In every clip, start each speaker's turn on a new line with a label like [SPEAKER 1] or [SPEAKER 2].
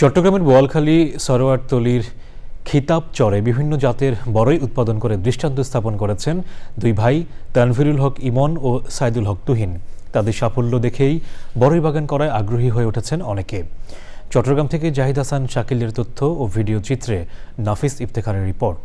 [SPEAKER 1] চট্টগ্রামের বোয়ালখালী সরোয়ারতলির খিতাব চরে বিভিন্ন জাতের বড়ই উৎপাদন করে দৃষ্টান্ত স্থাপন করেছেন দুই ভাই, তানভিরুল হক ইমন ও সাইদুল হক তুহিন। তাদের সাফল্য দেখেই বড়ই বাগান করায় আগ্রহী হয়ে উঠেছেন অনেকে। চট্টগ্রাম থেকে জাহিদ হাসান শাকিলের তথ্য ও ভিডিও চিত্রে নাফিস ইফতেখারের রিপোর্ট।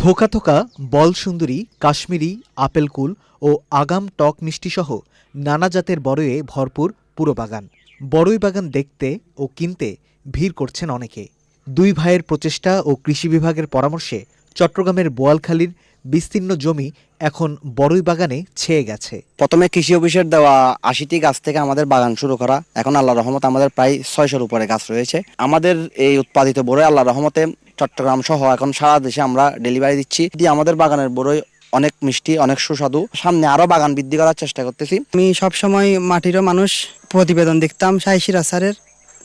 [SPEAKER 2] থোকা থোকা বল সুন্দরী, কাশ্মীরি আপেলকুল ও আগাম টক মিষ্টি সহ নানা জাতের বড়য়ে ভরপুর পুরো বাগান। বড়ই বাগান দেখতে ও কিনতে ভিড় করছেন অনেকে। দুই ভাইয়ের প্রচেষ্টা ও কৃষি বিভাগের পরামর্শে চট্টগ্রামের বোয়ালখালীর বিস্তীর্ণ জমি এখন বড়ই বাগানে ছেয়ে গেছে।
[SPEAKER 3] প্রথমে কৃষি অফিসের দেওয়া আশিটি গাছ থেকে আমাদের বাগান শুরু করা। এখন আল্লাহ রহমত আমাদের প্রায় ছয়শোর উপরে গাছ রয়েছে। আমাদের এই উৎপাদিত বড়ই আল্লাহ রহমতে চট্টগ্রাম সহ এখন সারা দেশে আমরা ডেলিভারি দিচ্ছি। এটি আমাদের বাগানের বড়ই অনেক মিষ্টি অনেক সুস্বাদু। সামনে আরও বাগান বৃদ্ধি করার চেষ্টা করতেছি।
[SPEAKER 4] আমি সবসময় মাটিরও মানুষ প্রতিবেদন দেখতাম সাইশির আসারের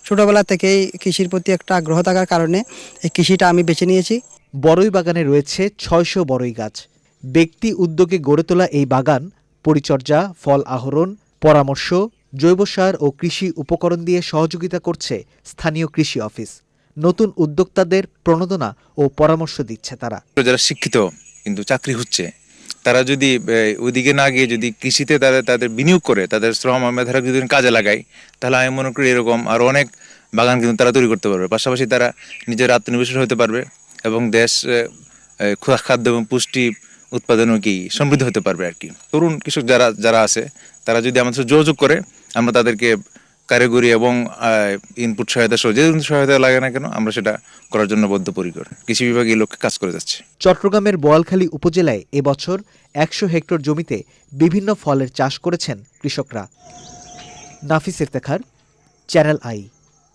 [SPEAKER 4] ছোটবেলা থেকেই কৃষির প্রতি একটা আগ্রহ থাকার কারণে এই কৃষিটা আমি বেছে নিয়েছি।
[SPEAKER 2] বড়ই বাগানে রয়েছে ছয়শো বড়ই গাছ। ব্যক্তি উদ্যোগে গড়ে তোলা এই বাগান পরিচর্যা ফল আহরণ পরামর্শ জৈব সার ও কৃষি উপকরণ দিয়ে সহযোগিতা করছে স্থানীয় কৃষি অফিস। নতুন উদ্যোক্তাদের প্রণোদনা ও পরামর্শ দিচ্ছে তারা।
[SPEAKER 5] যারা শিক্ষিত কিন্তু চাকরি হচ্ছে তারা যদি এ, ওইদিকে না গিয়ে যদি কৃষিতে তাদের তাদের বিনিয়োগ করে তাদের শ্রম মেধারা যদি কাজে লাগায় তাহলে আমি মনে করি এরকম আরও অনেক বাগান কিন্তু তারা তৈরি করতে পারবে। পাশাপাশি তারা নিজের আত্মনির্ভরশীল হতে পারবে এবং দেশ খাদ্য এবং পুষ্টি উৎপাদনও কি সমৃদ্ধ হতে পারবে আর কি। তরুণ কৃষক যারা যারা আছে তারা যদি আমাদের সাথে যোগাযোগ করে আমরা তাদেরকে কারিগরি এবং ইনপুট সহায়তা সহ, যে সহায়তা লাগে না কেন, আমরা সেটা করার জন্য বদ্ধপরিকর। কৃষি বিভাগ এই লক্ষ্যে কাজ করে যাচ্ছে।
[SPEAKER 2] চট্টগ্রামের বোয়ালখালী উপজেলায় এবছর একশো হেক্টর জমিতে বিভিন্ন ফলের চাষ করেছেন কৃষকরা। Nafis Iftekhar, Channel i.